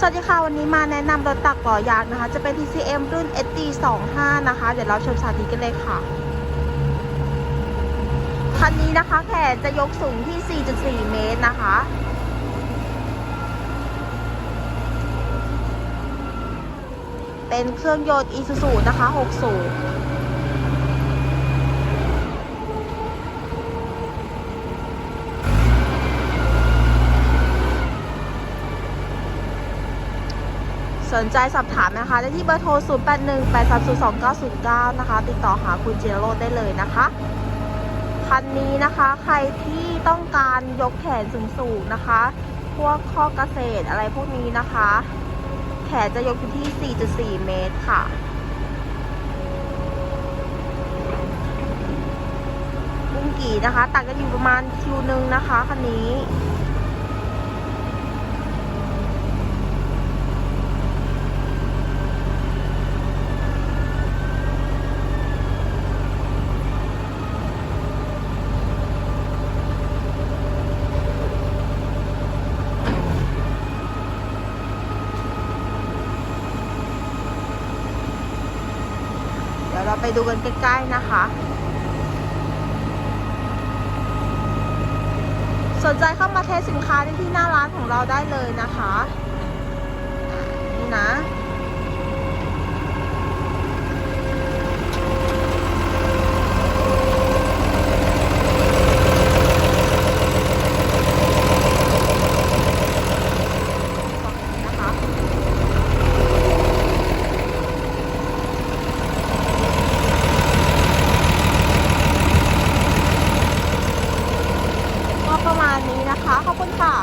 สวัสดีค่ะ วันนี้มาแนะนำรถตักล้อยางนะคะ จะเป็น TCM รุ่น SD25 นะคะ เดี๋ยวเราชมสาธิตกันเลยค่ะ คันนี้นะคะแขนจะยกสูงที่ 4.4 เมตรนะคะ เป็นเครื่องยนต์ Isuzu นะคะ 6 สูบ สนใจสอบถามนะคะได้ที่เบอร์โทร 0 8 1 8 3 0 2 9 0 9 นะคะ ติดต่อหาคุณเจรโรดได้เลยนะคะ คันนี้นะคะใครที่ต้องการยกแขนสูงๆนะคะ พวกข้อเกษตรอะไรพวกนี้นะคะ แขนจะยกอยู่ที่ 4.4 เมตรค่ะบุ้งกี่นะคะตัดกันอยู่ประมาณคิวหนึ่งนะคะคันนี้ เราไปดูกันใกล้ ๆ นะคะ สนใจเข้ามาเทสสินค้าได้ที่หน้าร้านของเราได้เลยนะคะ นี่นะ ณนี้นะคะ ขอบคุณค่ะ